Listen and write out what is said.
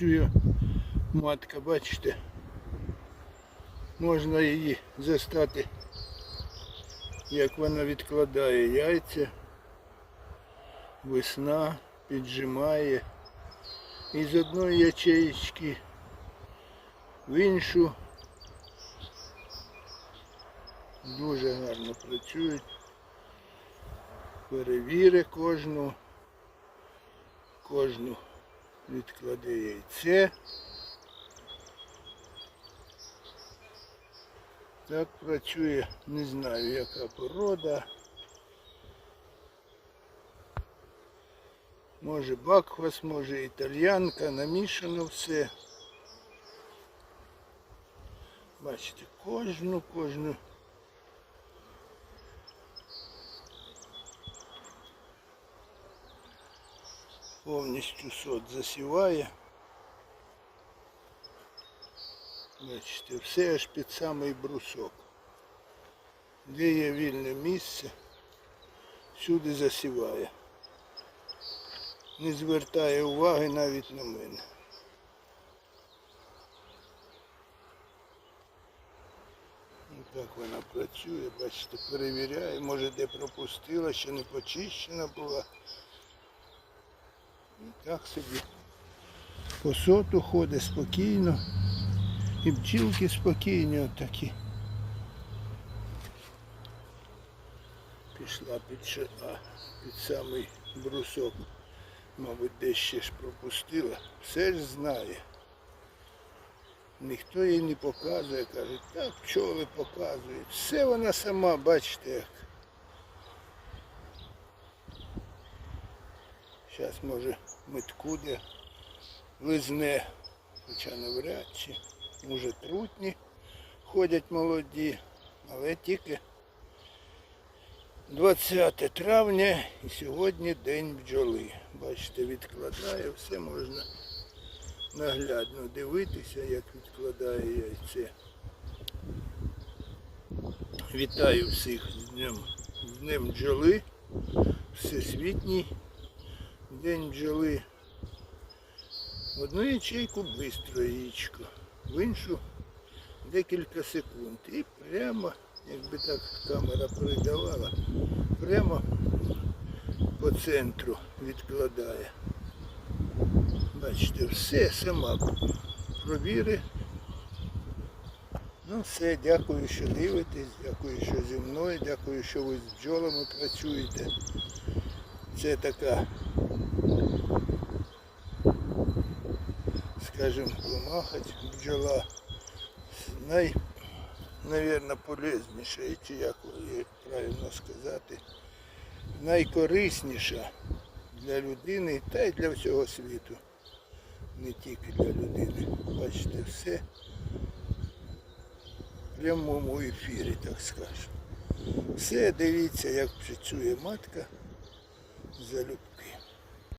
працює матка, бачите. Можна її застати, як вона відкладає яйця. Весна піджимає. І з одної ячеїчки в іншу. Дуже гарно працюють. Перевіри кожну. Кожну відкладе яйце. Так працює, не знаю яка порода. Може бакхвас, може італьянка, намішано все. Бачите, кожну, кожну. Повністю сот засіває. Бачите, все аж під самий брусок. Де є вільне місце, всюди засіває. Не звертає уваги навіть на мене. Так вона працює, бачите, перевіряє, може де пропустила, ще не почищена була. І так собі по соту ходить спокійно. І бджілки спокійні отакі. Пішла під, а, під самий брусок. Мабуть, десь ще ж пропустила. Все ж знає. Ніхто їй не показує, каже, так пчоли показують. Все вона сама, бачите як. Зараз може метку де лизне, хоча навряд чи. Може трутні ходять молоді, але тільки 20 травня і сьогодні день бджоли. Бачите, відкладає, все можна наглядно дивитися, як відкладає яйце. Вітаю всіх з днем, з днем бджоли, всесвітній день бджоли. В одну ячейку швидко яєчко, в іншу декілька секунд. І прямо, якби так камера передавала, прямо по центру відкладає. Бачите, все сама провіри. Ну все, дякую, що дивитесь, дякую, що зі мною, дякую, що ви з бджолами працюєте. Це така, скажімо, помахать бджола най, навірно, полезніша, чи як правильно сказати, найкорисніша для людини та й для всього світу. Не тільки для людини. Бачите, все в прямому ефірі, так скажемо. Все, дивіться, як працює матка. Залюбки.